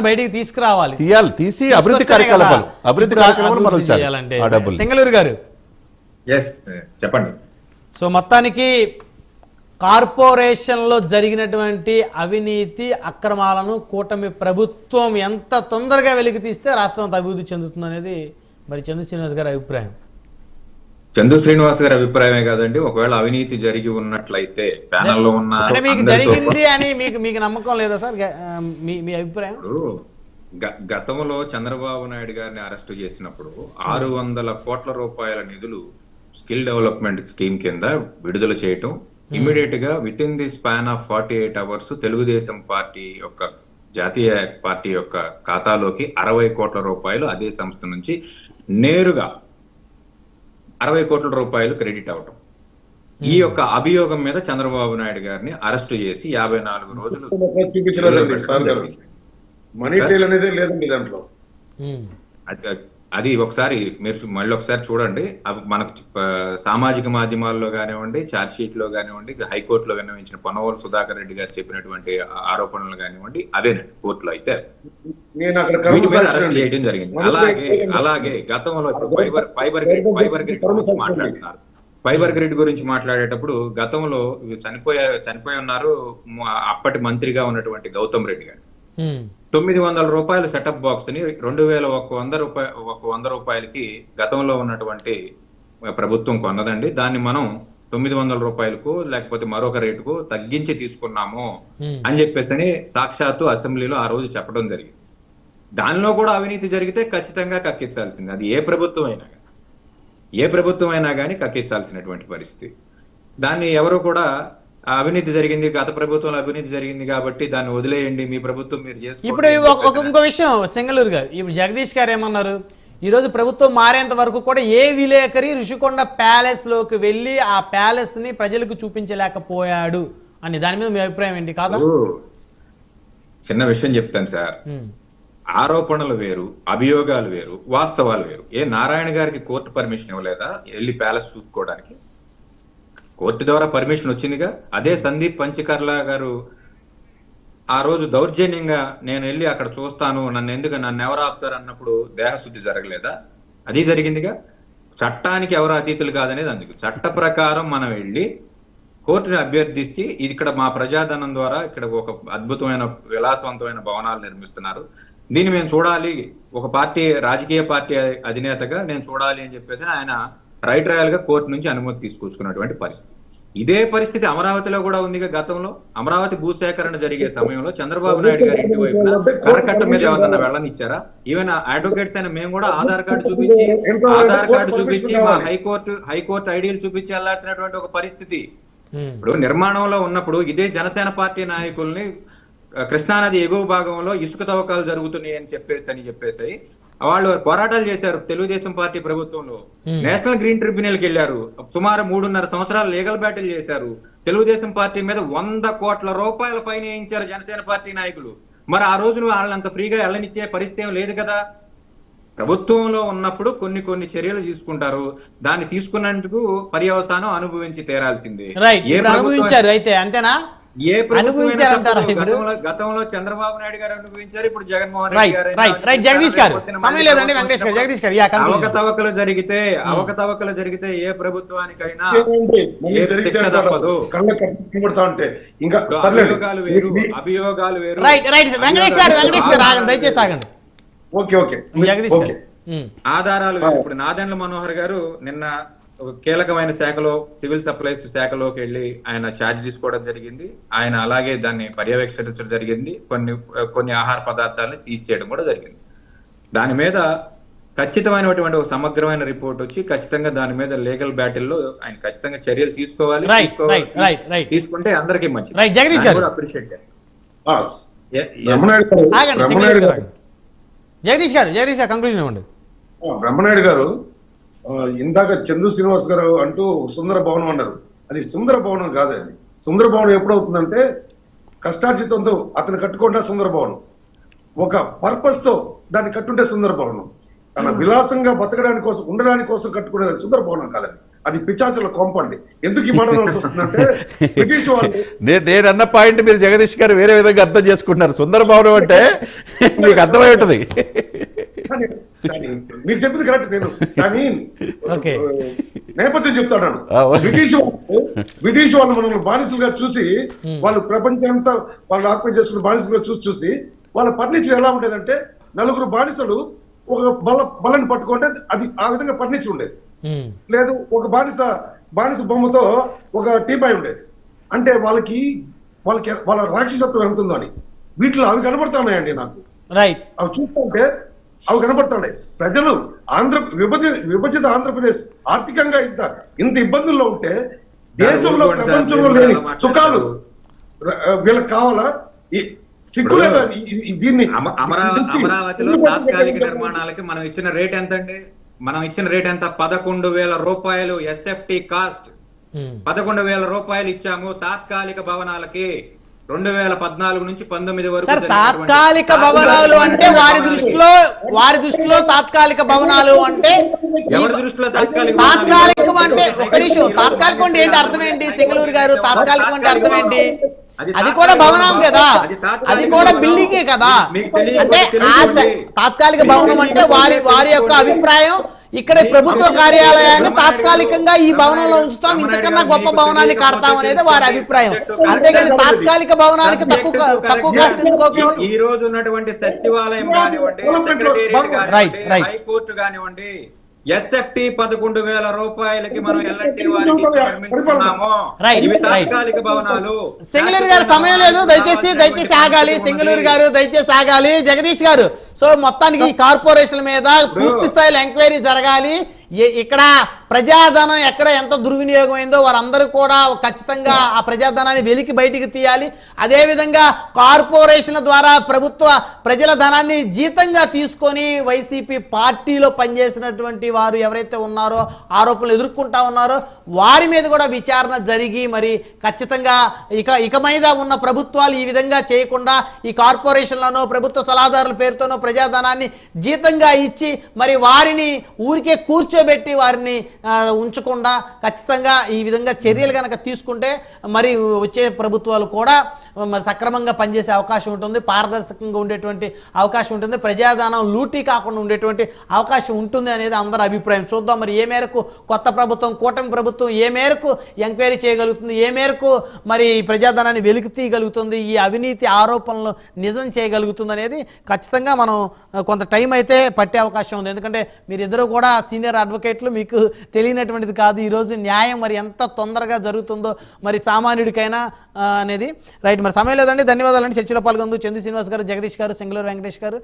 బయటికి తీసుకురావాలి. తీయాలి తీసి అభివృద్ధి కార్యకలాపాలు అభివృద్ధి కార్యక్రమాలు సింగళూరు గారు. ఎస్ చెప్పండి. సో మొత్తానికి కార్పొరేషన్లో జరిగినటువంటి అవినీతి అక్రమాలను కూటమి ప్రభుత్వం ఎంత తొందరగా వెలికి తీస్తే రాష్ట్రం అంత అభివృద్ధి చెందుతుంది అనేది మరి చంద్ర శ్రీనివాస్ గారి అభిప్రాయం. చందు శ్రీనివాస్ గారి అభిప్రాయమే కాదండి. ఒకవేళ అవినీతి జరిగి ఉన్నట్లయితే ప్యానెల్లో ఉన్న అంటే మీకు జరిగింది అని మీకు మీకు నమ్మకం లేదా సార్? మీ మీ అభిప్రాయం? గతంలో చంద్రబాబు నాయుడు గారిని అరెస్ట్ చేసినప్పుడు ఆరు వందల కోట్ల రూపాయల నిధులు స్కిల్ డెవలప్మెంట్ స్కీమ్ కింద విడుదల చేయటం ఇమీడియట్గా within the span of forty eight hours Telugu Desam party యొక్క జాతీయ పార్టీ యొక్క ఖాతాలోకి అరవై కోట్ల రూపాయలు అదే సంస్థ నుంచి నేరుగా అరవై కోట్ల రూపాయలు క్రెడిట్ అవటం. ఈ యొక్క అభియోగం మీద చంద్రబాబు నాయుడు గారిని అరెస్ట్ చేసి యాభై నాలుగు రోజులు చూపించలేదండి మనీ ట్రైల్ అనేది లేదండి దాంట్లో. ఉమ్. అది- ఒకసారి మీరు మళ్ళీ ఒకసారి చూడండి మనకు సామాజిక మాధ్యమాల్లో కానివ్వండి ఛార్జ్ షీట్లో కానివ్వండి హైకోర్టులో విన్నవించిన పొన్నవోలు సుధాకర్ రెడ్డి గారు చెప్పినటువంటి ఆరోపణలు కానివ్వండి అవేనండి కోర్టులో అయితే. చేయడం జరిగింది అలాగే. అలాగే గతంలో fibre fibre grid fibre grid గురించి మాట్లాడుతున్నారు ఫైబర్ గ్రిడ్ గురించి మాట్లాడేటప్పుడు గతంలో చనిపోయే చనిపోయి ఉన్నారు అప్పటి మంత్రిగా ఉన్నటువంటి గౌతమ్ రెడ్డి గారు. తొమ్మిది వందల రూపాయల సెటప్ బాక్స్ని రెండు వేల ఒక వంద రూపాయ ఒక వంద రూపాయలకి గతంలో ఉన్నటువంటి ప్రభుత్వం కొన్నదండి దాన్ని మనం తొమ్మిది వందల రూపాయలకు లేకపోతే మరొక రేటుకు తగ్గించి తీసుకున్నాము. అని చెప్పేసి సాక్షాత్తు అసెంబ్లీలో ఆ రోజు చెప్పడం జరిగింది దానిలో కూడా అవినీతి జరిగితే ఖచ్చితంగా కక్కించాల్సింది అది ఏ ప్రభుత్వం అయినా కానీ. ఏ ప్రభుత్వం అయినా కానీ కక్కించాల్సినటువంటి పరిస్థితి దాన్ని ఎవరు కూడా అవినీతి జరిగింది గత ప్రభుత్వంలో అవినీతి జరిగింది కాబట్టి దాన్ని వదిలేయండి మీ ప్రభుత్వం మీరు చేసుకోండి. ఇప్పుడు ఒక- ఇంకో విషయం సింగళూరు గారు ఇప్పుడు జగదీష్ గారు ఏమన్నారు? ఈ రోజు ప్రభుత్వం మారేంత వరకు కూడా ఏ విలేకరి ఋషికొండ ప్యాలెస్లోకి వెళ్ళి ఆ ప్యాలెస్ని ప్రజలకు చూపించలేకపోయాడు అని దాని మీద మీ అభిప్రాయం ఏంటి? కాదా? చిన్న విషయం చెప్తాను సార్. ఆరోపణలు వేరు అభియోగాలు వేరు వాస్తవాలు వేరు. ఏ నారాయణ గారికి కోర్టు పర్మిషన్ ఇవ్వలేదా? వెళ్ళి ప్యాలెస్ చూసుకోవడానికి కోర్టు ద్వారా పర్మిషన్ వచ్చిందిగా. అదే సందీప్ పంచకర్ల గారు ఆ రోజు దౌర్జన్యంగా నేను వెళ్ళి అక్కడ చూస్తాను. నన్ను ఎందుకు నన్ను ఎవరు ఆపుతారు? అన్నప్పుడు దేహశుద్ధి జరగలేదా? అది జరిగిందిగా. చట్టానికి ఎవరు అతీతులు కాదనేది అందుకు. చట్ట ప్రకారం మనం వెళ్ళి కోర్టుని అభ్యర్థిస్తే ఇది ఇక్కడ మా ప్రజాధనం ద్వారా ఇక్కడ ఒక అద్భుతమైన విలాసవంతమైన భవనాలు నిర్మిస్తున్నారు. దీన్ని మేము చూడాలి. ఒక పార్టీ రాజకీయ పార్టీ అధినేతగా నేను చూడాలి అని చెప్పేసి ఆయన రైట్ రాయల్గా కోర్టు నుంచి అనుమతి తీసుకొచ్చుకున్నటువంటి పరిస్థితి. ఇదే పరిస్థితి అమరావతిలో కూడా ఉందిగా గతంలో. అమరావతి భూసేకరణ జరిగే సమయంలో చంద్రబాబు నాయుడు గారి ఇంటి వైపున కరకట్ట మీద ఎవరన్నా వెళ్ళనిచ్చారా? ఈవెన్ అడ్వకేట్స్ అయిన మేము కూడా ఆధార్ కార్డు చూపించి ఆధార్ కార్డు చూపించి మా హైకోర్టు హైకోర్టు ఐడీలు చూపించి వెళ్ళాల్సినటువంటి ఒక పరిస్థితి. ఉమ్. ఇప్పుడు నిర్మాణంలో ఉన్నప్పుడు ఇదే జనసేన పార్టీ నాయకుల్ని కృష్ణానది ఎగువ భాగంలో ఇసుక తవ్వకాలు జరుగుతున్నాయి అని చెప్పేసి అని చెప్పేసి వాళ్ళు పోరాటాలు చేశారు తెలుగుదేశం పార్టీ ప్రభుత్వంలో. నేషనల్ గ్రీన్ ట్రిబ్యునల్కి వెళ్ళారు. సుమారు మూడున్నర సంవత్సరాలు లీగల్ బ్యాటిల్ చేశారు. తెలుగుదేశం పార్టీ మీద వంద కోట్ల రూపాయల ఫైన్ వేయించారు జనసేన పార్టీ నాయకులు. మరి ఆ రోజు వాళ్ళని అంత ఫ్రీగా వెళ్ళనిచ్చే పరిస్థితి ఏం లేదు కదా? ప్రభుత్వంలో ఉన్నప్పుడు కొన్ని కొన్ని చర్యలు తీసుకుంటారు. దాన్ని తీసుకున్నందుకు పర్యవసానం అనుభవించి తీరాల్సిందే. అనుభవించారు అయితే అంతేనా? ఏ? గతంలో చంద్రబాబు నాయుడు గారు అనుభవించారు ఇప్పుడు జగన్మోహన్ రెడ్డి గారు రైట్ రైట్ జగదీష్ గారు సమయం లేదండి వెంకటేష్ గారు జగదీష్ గారు యా కంక్లూజన్. అవకతవకలు జరిగితే అవకతవకలు జరిగితే ఏ ప్రభుత్వానికైనా. తప్పదు. ఇంకా. అభియోగాలు వేరు అభియోగాలు వేరు రైట్ రైట్ వెంకటేష్ గారు వెంకటేష్ గారు ఆగండి దయచేసి ఆగండి ఓకే ఓకే జగదీష్ గారు. ఆధారాలు. ఇప్పుడు నాదెండ్ల మనోహర్ గారు నిన్న కీలకమైన శాఖలో సివిల్ సప్లైస్ శాఖలోకి వెళ్ళి ఆయన ఛార్జ్ తీసుకోవడం జరిగింది. ఆయన అలాగే దాన్ని పర్యవేక్షించడం జరిగింది. కొన్ని కొన్ని ఆహార పదార్థాలను సీజ్ చేయడం కూడా జరిగింది. దాని మీద ఖచ్చితమైనటువంటి ఒక సమగ్రమైన రిపోర్ట్ వచ్చి ఖచ్చితంగా దాని మీద లీగల్ బ్యాటిల్లో ఆయన ఖచ్చితంగా చర్యలు తీసుకోవాలి. తీసుకుంటే అందరికీ మంచిది. జగదీష్ గారు. జగదీష్ గారు జగదీష్ గారు కంక్లూజన్ ఇవ్వండి. బ్రహ్మనాయుడు గారు ఇందాక చందు శ్రీనివాస్ గారు అంటూ సుందర భవనం అన్నారు. అది సుందర భవనం కాదు అది. సుందర భవనం ఎప్పుడు అవుతుందంటే కష్టార్జితంతో అతను కట్టుకుంటే సుందర భవనం. ఒక పర్పస్తో దాన్ని కట్టుంటే సుందర భవనం. తన విలాసంగా బతకడానికి కోసం ఉండడానికి కోసం కట్టుకునేది సుందర భవనం కాదండి. అది పిచాచుల కొంపండి. ఎందుకు ఈ మాట వస్తుందంటే బ్రిటిష్ వాళ్ళు నేను నేను అన్న పాయింట్ మీరు జగదీష్ గారు వేరే విధంగా అర్థం చేసుకుంటున్నారు. సుందర భవనం అంటే మీకు అర్థమై ఉంటుంది. మీరు చెప్పింది కరెక్ట్ నేను. కానీ. నేపథ్యం ఓకే. బ్రిటిష్ వాళ్ళు బ్రిటిష్ వాళ్ళు మనల్ని బానిసలుగా చూసి వాళ్ళు ప్రపంచం అంతా వాళ్ళు ఆక్యుపై చేసుకున్న బానిసలుగా చూసి చూసి వాళ్ళ ఫర్నిచర్ ఎలా ఉండేదంటే నలుగురు బానిసలు ఒక బల బలని పట్టుకుంటే అది ఆ విధంగా ఫర్నిచర్ ఉండేది. ఉమ్, లేదు ఒక బానిస బానిస బొమ్మతో ఒక టీపాయ్ ఉండేది. అంటే వాళ్ళకి వాళ్ళకి వాళ్ళ రాక్షసత్వం ఎంత ఉందో అని. వీటిలో అవి కనబడుతున్నాయండి నాకు. రైట్ అవి చూస్తుంటే అవి కనబడుతున్నాయి ప్రజలు ఆంధ్ర విభజ విభజిత ఆంధ్రప్రదేశ్ ఆర్థికంగా ఇంత ఇంత ఇబ్బందుల్లో ఉంటే దేశంలో ప్రపంచంలో లేని. సుఖాలు వీళ్ళకి కావాలా? దీన్ని అమ- అమరా- దీన్ని- అమరావతిలో తాత్కాలిక నిర్మాణాలకి మనం ఇచ్చిన రేట్ ఎంత అండి? మనం ఇచ్చిన రేట్ ఎంత? పదకొండు వేల రూపాయలు ఎస్ఎఫ్టి కాస్ట్ పదకొండు వేల రూపాయలు ఇచ్చాము తాత్కాలిక భవనాలకి. రెండు వేల పద్నాలుగు నుంచి పంతొమ్మిది వరకు తాత్కాలిక భవనాలు అంటే వారి దృష్టిలో వారి దృష్టిలో తాత్కాలిక భవనాలు అంటే ఎవరి దృష్టిలో తాత్కాలిక తాత్కాలికం అంటే ఒక నిమిషం తాత్కాలికం అంటే ఏంటి? అర్థం ఏంటి? సింగళూరు గారు తాత్కాలికం అంటే అర్థం ఏంటి? అది కూడా భవనం కదా. అది కూడా బిల్డింగే కదా. అంటే తాత్కాలిక భవనం అంటే వారి వారి యొక్క అభిప్రాయం ఇక్కడ ప్రభుత్వ కార్యాలయాన్ని తాత్కాలికంగా ఈ భవనంలో ఉంచుతాం. ఇంతకన్నా గొప్ప భవనాన్ని కడతాం అనేది వారి అభిప్రాయం. అంతేగాని తాత్కాలిక భవనానికి తక్కువ తక్కువ కాస్ట్ ఎందుకు? ఈ రోజు ఉన్నటువంటి సచివాలయం కానివ్వండి సెక్రటేరియట్. హైకోర్టు కానివ్వండి ఎస్ఎఫ్టి పదకొండు వేల రూపాయలకి మనం ఎల్ఎన్టీ వారికి ఇవి. తాత్కాలిక భవనాలు. సింగళూరు గారు సమయం లేదు. దయచేసి దయచేసి ఆగాలి. సింగళూరు గారు దయచేసి ఆగాలి. జగదీష్ గారు సో మొత్తానికి ఈ కార్పొరేషన్ మీద పూర్తి స్థాయిలో ఎంక్వైరీ జరగాలి. ఇక్కడ ప్రజాధనం ఎక్కడ ఎంత దుర్వినియోగం అయిందో వారందరూ కూడా ఖచ్చితంగా ఆ ప్రజాధనాన్ని వెలికి బయటికి తీయాలి. అదేవిధంగా కార్పొరేషన్ల ద్వారా ప్రభుత్వ ప్రజల ధనాన్ని జీతంగా తీసుకొని వైసీపీ పార్టీలో పనిచేసినటువంటి వారు ఎవరైతే ఉన్నారో ఆరోపణలు ఎదుర్కొంటా ఉన్నారో వారి మీద కూడా విచారణ జరిగి మరి ఖచ్చితంగా ఇక ఇక మీద ఉన్న ప్రభుత్వాలు ఈ విధంగా చేయకుండా ఈ కార్పొరేషన్లనో ప్రభుత్వ సలహాదారుల పేరుతోనో ప్రజాధనాన్ని జీతంగా ఇచ్చి మరి వారిని ఊరికే కూర్చోబెట్టి వారిని ఉంచకుండా ఖచ్చితంగా ఈ విధంగా చర్యలు కనుక తీసుకుంటే మరి వచ్చే ప్రభుత్వాలు కూడా సక్రమంగా పనిచేసే అవకాశం ఉంటుంది పారదర్శకంగా ఉండేటువంటి అవకాశం ఉంటుంది ప్రజాధనం లూటీ కాకుండా ఉండేటువంటి అవకాశం ఉంటుంది అనేది అందరి అభిప్రాయం. చూద్దాం మరి ఏ మేరకు కొత్త ప్రభుత్వం కూటమి ప్రభుత్వం ఏ మేరకు ఎంక్వైరీ చేయగలుగుతుంది ఏ మేరకు మరి ఈ ప్రజాధనాన్ని వెలికి తీయగలుగుతుంది ఈ అవినీతి ఆరోపణలు నిజం చేయగలుగుతుంది అనేది ఖచ్చితంగా మనం కొంత టైం అయితే పట్టే అవకాశం ఉంది. ఎందుకంటే మీరిద్దరూ కూడా సీనియర్ అడ్వకేట్లు మీకు తెలియనటువంటిది కాదు. ఈరోజు న్యాయం మరి ఎంత తొందరగా జరుగుతుందో మరి సామాన్యుడికైనా అనేది రైట్ మరి సమయం లేదండి. ధన్యవాదాలండి. చర్చలో పాల్గొందు చందు శ్రీనివాస్ గారు జగదీష్ గారు సింగళూరు వెంకటేష్ గారు.